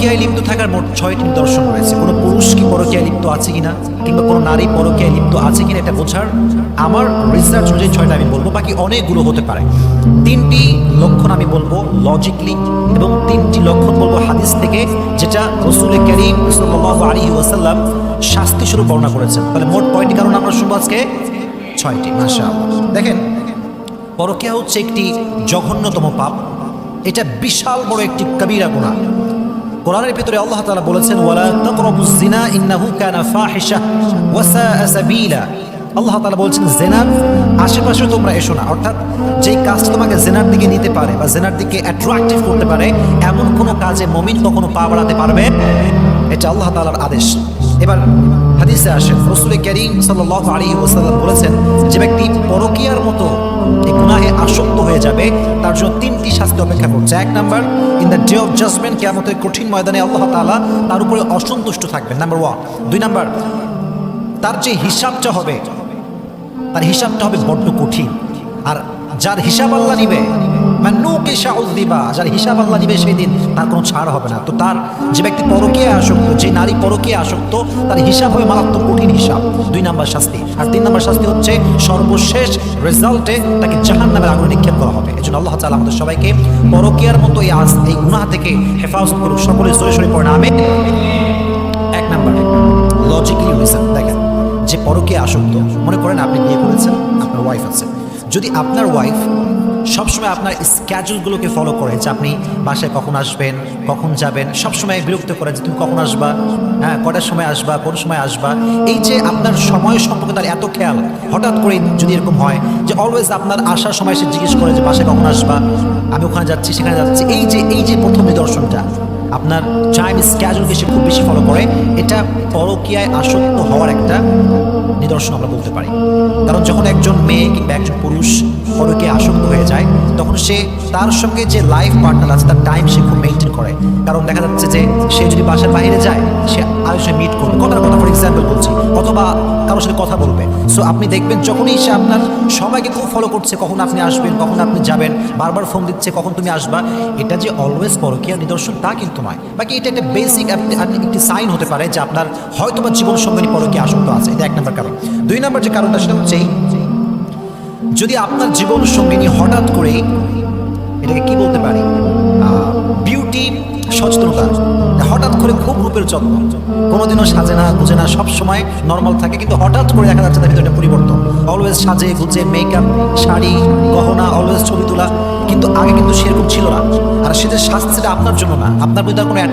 পরকীয়ায় লিপ্ত থাকার মোট ছয়টি নিদর্শন রয়েছে। কোনো পুরুষ কি পরকীয়ায় লিপ্ত আছে কিনা, কিংবা কোনো নারী পরকীয়ায় লিপ্ত আছে কিনা এটা বোঝার আমার রিসার্চ অনুযায়ী ছয়টা আমি বলব, বাকি অনেকগুলো হতে পারে। তিনটি লক্ষণ আমি বলব লজিকলি এবং তিনটি লক্ষণ বলব হাদিস থেকে, যেটা রসুল করিম আলী ওয়াসাল্লাম শাস্তি স্বরূপ বর্ণনা করেছেন। তাহলে মোট কয়টি কারণ আমরা শুনব আজকে? ছয়টি মাসা দেখেন, পরকীয়া হচ্ছে একটি জঘন্যতম পাপ। এটা বিশাল বড় একটি কবিরা গুনাহ। কোরআনের ভিতরে আল্লাহ তালা বলেছেন, ওয়ালা আল্লাহ তালা বলছেন জেনার আশেপাশে তোমরা এসো না। অর্থাৎ যেই কাজটা তোমাকে জেনার দিকে নিতে পারে বা জেনার দিকে অ্যাট্রাকটিভ করতে পারে, এমন কোনো কাজে মমিন কখনো পা বাড়াতে পারবে? এটা আল্লাহ তালার আদেশ। এবার হাদিসে আসেন রসুল করিম সাল্লাহ আলী ওসাল্লাম বলেছেন, যে ব্যক্তি পরকিয়ার মতো গুনাহে আসক্ত হয়ে যাবে, তার জন্য তিনটি শাস্তি অপেক্ষা করছে। এক number in the day of judgement কেমতের কঠিন ময়দানে আল্লাহ তালা তার উপরে অসন্তুষ্ট থাকবেন। নাম্বার ওয়ান দুই নাম্বার, তার যে হিসাবটা হবে, তার হিসাবটা হবে বড্ড কঠিন। আর যার হিসাব আল্লাহ নিবে নুকে দিবা যার হিসাব আল্লাহ সেই দিন তার কোনো ছাড় হবে না। তো তার যে ব্যক্তি পরকীয় আসক্ত, যে নারী পরকীয় আসক্ত, তার হিসাব হবে মারাত্মক কঠিন হিসাব। দুই শাস্তি। আর তিন শাস্তি হচ্ছে, সর্বশেষ রেজাল্টে তাকে জাহান নামের নিক্ষেপ করা হবে। এই জন্য আল্লাহ তালা আমাদের সবাইকে পরকীয়ার মতো এই আজ এই গুনাহ থেকে হেফাজত করুক। সকলে জোরে সরে পড়ে না আমি এক নাম্বার লজিক্যালি রিজন দেখেন, যে পরকে আসক্ত, মনে করেন আপনি বিয়ে করেছেন, আপনার ওয়াইফ আছে। যদি আপনার ওয়াইফ সবসময় আপনার স্ক্যাজুলগুলোকে ফলো করে যে আপনি বাসায় কখন আসবেন, কখন যাবেন, সবসময় বিরক্ত করে যে তুমি কখন আসবা হ্যাঁ কটার সময় আসবা, কোন সময় আসবা, এই যে আপনার সময় সম্পর্কে তার এত খেয়াল, হঠাৎ করে যদি এরকম হয় যে অলওয়েজ আপনার আসার সময় সে জিজ্ঞেস করে যে বাসায় কখন আসবা, আমি ওখানে যাচ্ছি, সেখানে যাচ্ছি, এই যে এই যে প্রথম নিদর্শনটা আপনার টাইম স্ক্যাজুলকে সে খুব বেশি ফলো করে, এটা পরকীয়ায় আসক্ত হওয়ার একটা নিদর্শন আমরা বলতে পারি। কারণ যখন একজন মেয়ে কিংবা একজন পুরুষ পরকীয়ায় আসক্ত যায়, তখন সে তার সঙ্গে যে লাইফ পার্টনার আছে, তার টাইম সে খুব মেনটেন করে। কারণ দেখা যাচ্ছে যে সে যদি বাসার বাইরে যায়, সে সে মিট করবে। কথার কথা ফর এক্সাম্পল বলছি, অথবা কারোর সাথে কথা বলবে। সো আপনি দেখবেন যখনই সে আপনার সবাইকে খুব ফলো করছে, কখন আপনি আসবেন, কখন আপনি যাবেন, বারবার ফোন দিচ্ছে, কখন তুমি আসবা, এটা যে অলওয়েজ পরকীয়ার নিদর্শন, তা কিন্তু নয়। বাকি এটা একটা বেসিক একটি সাইন হতে পারে যে আপনার হয়তো বা জীবন সঙ্গী পরকীয়া আসক্ত আছে। এটা এক নম্বর কারণ। দুই নম্বর যে কারণটা, সেটা হচ্ছে যদি আপনার জীবন সঙ্গিনী হঠাৎ করে এটাকে কি বলতে পারি? বিউটি সচেতনতা। হঠাৎ করে খুব রূপের যত্ন কোনোদিনও সাজে না, গুজে না, সব সময় নর্মাল থাকে, কিন্তু হঠাৎ করে দেখা যাচ্ছে তার ভিতরে পরিবর্তন। অলওয়েজ সাজে, গুজে মেকআপ শাড়ি, গহনা অলওয়েজ ছবি তোলা। কিন্তু আগে কিন্তু সেরকম ছিল না। আর সেটা আপনার জন্য না। আপনার প্রতি কোনো